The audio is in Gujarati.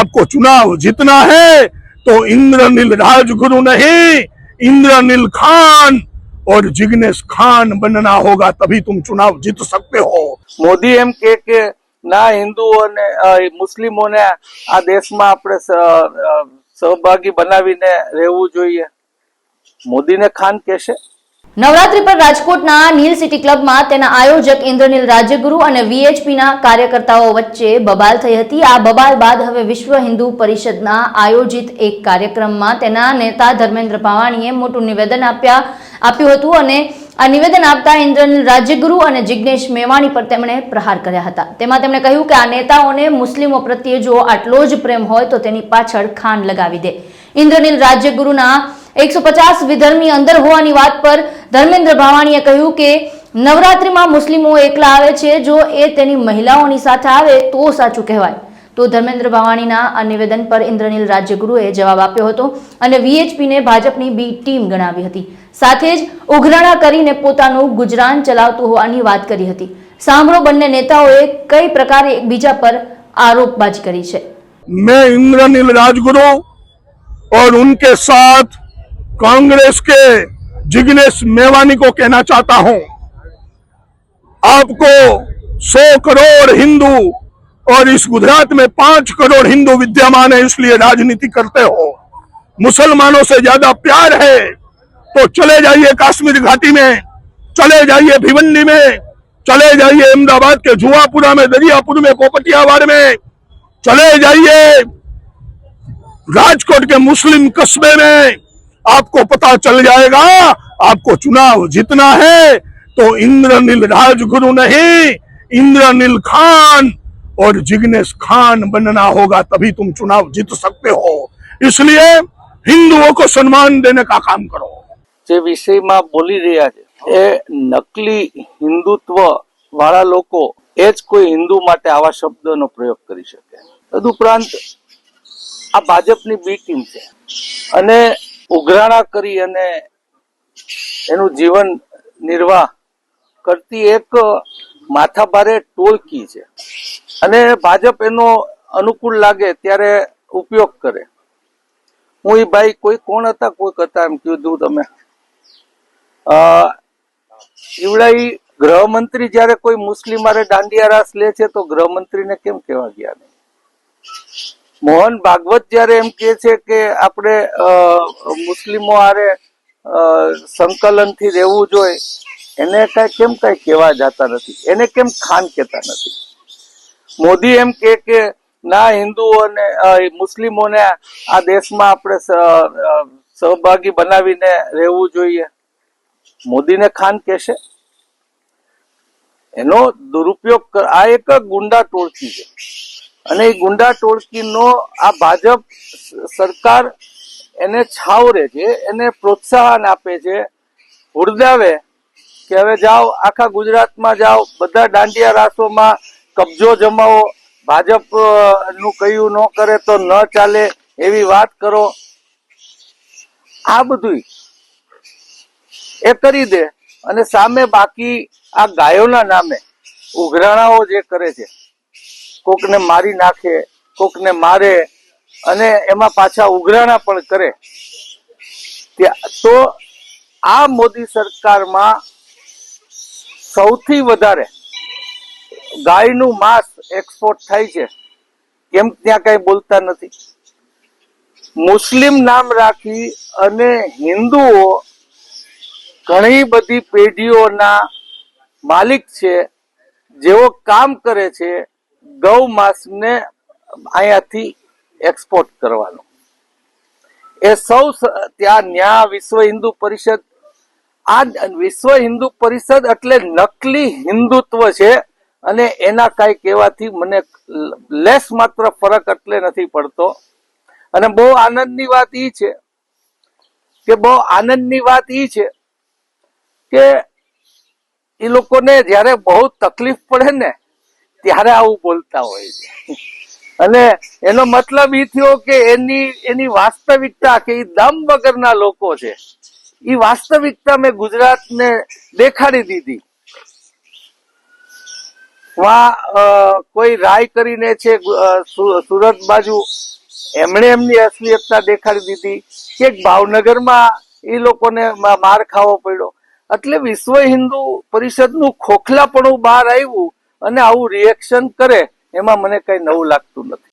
आपको चुनाव जीतना है तो इंद्रनील राजगुरु नहीं इंद्रनील खान और जिग्नेश खान बनना होगा तभी तुम चुनाव जीत सकते हो મોદી એમ કે કે ના હિન્દુઓને અ, મુસ્લિમોને આ દેશમાં આપણે સ- અ, સહભાગી બનાવીને રહેવું જોઈએ મોદીને ખાન કહેશે નવરાત્રી પર રાજકોટના નીલ સિટી ક્લબમાં તેના આયોજક ઇન્દ્રનીલ રાજ્યગુરુ અને વીએચપીના કાર્યકર્તાઓ વચ્ચે બબાલ થઈ હતી. આ બબાલ બાદ હવે વિશ્વ હિન્દુ પરિષદના આયોજિત એક કાર્યક્રમમાં તેના નેતા ધર્મેન્દ્ર પાવાણીએ મોટું નિવેદન આપ્યા, આપ્યું હતું અને આ નિવેદન આપતા ઇન્દ્રનીલ રાજ્યગુરુ અને જિગ્નેશ મેવાણી પર તેમણે પ્રહાર કર્યા હતા. તેમાં તેમણે કહ્યું કે આ નેતાઓને મુસ્લિમો પ્રત્યે જો આટલો જ પ્રેમ હોય તો તેની પાછળ ખાન લગાવી દે. ઇન્દ્રનીલ રાજ્યગુરુના એકસો પચાસ વિધર્મી અંદર હોવાની વાત પર ધર્મેન્દ્ર ભાવાણીએ કહ્યું કે નવરાત્રિમાં મુસ્લિમો એકલા આવે છે જો એ તેની મહિલાઓની સાથે આવે તો સાચું કહેવાય તો ધર્મેન્દ્ર ભાવાણીના આ નિવેદન પર ઇન્દ્રનીલ રાજ્યગુરુએ જવાબ આપ્યો હતો અને વીએચપીને ભાજપની બી ટીમ ગણાવી હતી સાથે જ ઉઘરાણા કરીને પોતાનું ગુજરાન ચલાવતું હોવાની વાત કરી હતી સાંભળો બંને નેતાઓએ કઈ પ્રકારે એકબીજા પર આરોપબાજી કરી છે मैं इंद्रनील राजगुरु और उनके साथ कांग्रेस के जिग्नेश मेवानी को कहना चाहता हूँ, आपको सौ करोड़ हिंदू और इस गुजरात में पाँच करोड़ हिंदू विद्यमान है, इसलिए राजनीति करते हो। मुसलमानों से ज़्यादा प्यार है तो चले जाइए कश्मीर घाटी में, चले जाइए भिवंडी में, चले जाइए अहमदाबाद के जुआपुरा में, दरियापुर में कोपटियावाड़ में, चले जाइए राजकोट के मुस्लिम कस्बे में। आपको पता चल जाएगा आपको चुनाव जीतना है तो इंद्रनील राजगुरु नहीं इंद्रनील खान और जिग्नेश खान बनना होगा तभी तुम चुनाव जीत सकते हो इसलिए हिंदुओं को सम्मान देने का काम करो જે વિષયમાં બોલી રહ્યા છે એ નકલી હિન્દુત્વ વાળા લોકો એ જ કોઈ હિન્દુ માટે આવા શબ્દનો પ્રયોગ કરી શકે તદુપરાંત આ ભાજપની બી ટીમ છે અને ઉઘરાણા કરી અને એનું જીવન નિર્વાહ કરતી એક માથાભારે ટોળકી છે. અને ભાજપ એનો અનુકૂળ લાગે ત્યારે ઉપયોગ કરે. હું એ ભાઈ કોઈ કોણ હતા? કોઈક હતા એમ કીધું તમે. ઈવડાઈ ગૃહમંત્રી જ્યારે કોઈ મુસ્લિમ મારે દાંડિયા રાસ લે છે તો ગૃહમંત્રીને કેમ કહેવા ગયા નહીં? મોહન ભાગવત જ્યારે એમ કહે છે કે આપણે મુસ્લિમો આરે સંકલનથી રહેવું જોઈએ, એને કઈ કેમ કઈ કહેવા જતા નથી? એને કેમ ખાન કહેતા નથી? મોદી એમ કે કે, ના, હિન્દુઓને મુસ્લિમોને આ દેશમાં આપણે સહભાગી બનાવીને રહેવું જોઈએ. મોદીને ખાન કહેશે? એનો દુરુપયોગ આ એક ગુંડા ટોળકી છે. અને એ ગુંડા ટોળકીનો આ ભાજપ સરકાર એને છાવરે છે, એને પ્રોત્સાહન આપે છે હુરદાવે કે હવે જાઓ, આખા ગુજરાતમાં જાઓ, બધા દાંડિયા રાસોમાં કબજો જમાવો, ભાજપનું કયું ન કરે તો ન ચાલે એવી વાત કરો. આ બધું એ કરી દે અને સામે બાકી આ ગાયોના નામે ઉઘરાણાઓ જે કરે છે કોકને મારી નાખે, કોકને મારે, અને એમાં પાછા ઉઘરાણા પણ કરે. તો આ મોદી સરકારમાં સૌથી વધારે ગાયનું માંસ એક્સપોર્ટ થાય છે. કેમ ત્યાં કઈ બોલતા નથી. મુસ્લિમ નામ રાખી અને હિન્દુઓ ઘણી બધી પેઢીઓના માલિક છે, જેઓ કામ કરે છે ગૌ માંસને અહીંયાથી એક્સપોર્ટ કરવાનો. એ સૌ ત્યાં ન્યા વિશ્વ હિન્દુ પરિષદ, આ વિશ્વ હિન્દુ પરિષદ એટલે નકલી હિન્દુત્વ છે અને એના કઈ કહેવાથી મને લેસ માત્ર ફરક એટલે નથી પડતો. અને બહુ આનંદની વાત ઈ છે કે બહુ આનંદની વાત ઈ છે કે એ લોકોને જ્યારે બહુ તકલીફ પડે ને ત્યારે આવું બોલતા હોય છે. અને એનો મતલબ એ થયો કે એની એની વાસ્તવિકતા કે એ દમ વગરના લોકો છે. એ વાસ્તવિકતા મેં ગુજરાતને દેખાડી દીધી. વા કોઈ રાય કરીને છે સુરત બાજુ, એમણે એમની અસલિયતતા દેખાડી દીધી કે ભાવનગરમાં એ લોકોને માર ખાવો પડ્યો. એટલે વિશ્વ હિન્દુ પરિષદનું ખોખલાપણું બહાર આવ્યું અને આવું રિએક્શન કરે એમાં મને કઈ નવું લાગતું નથી.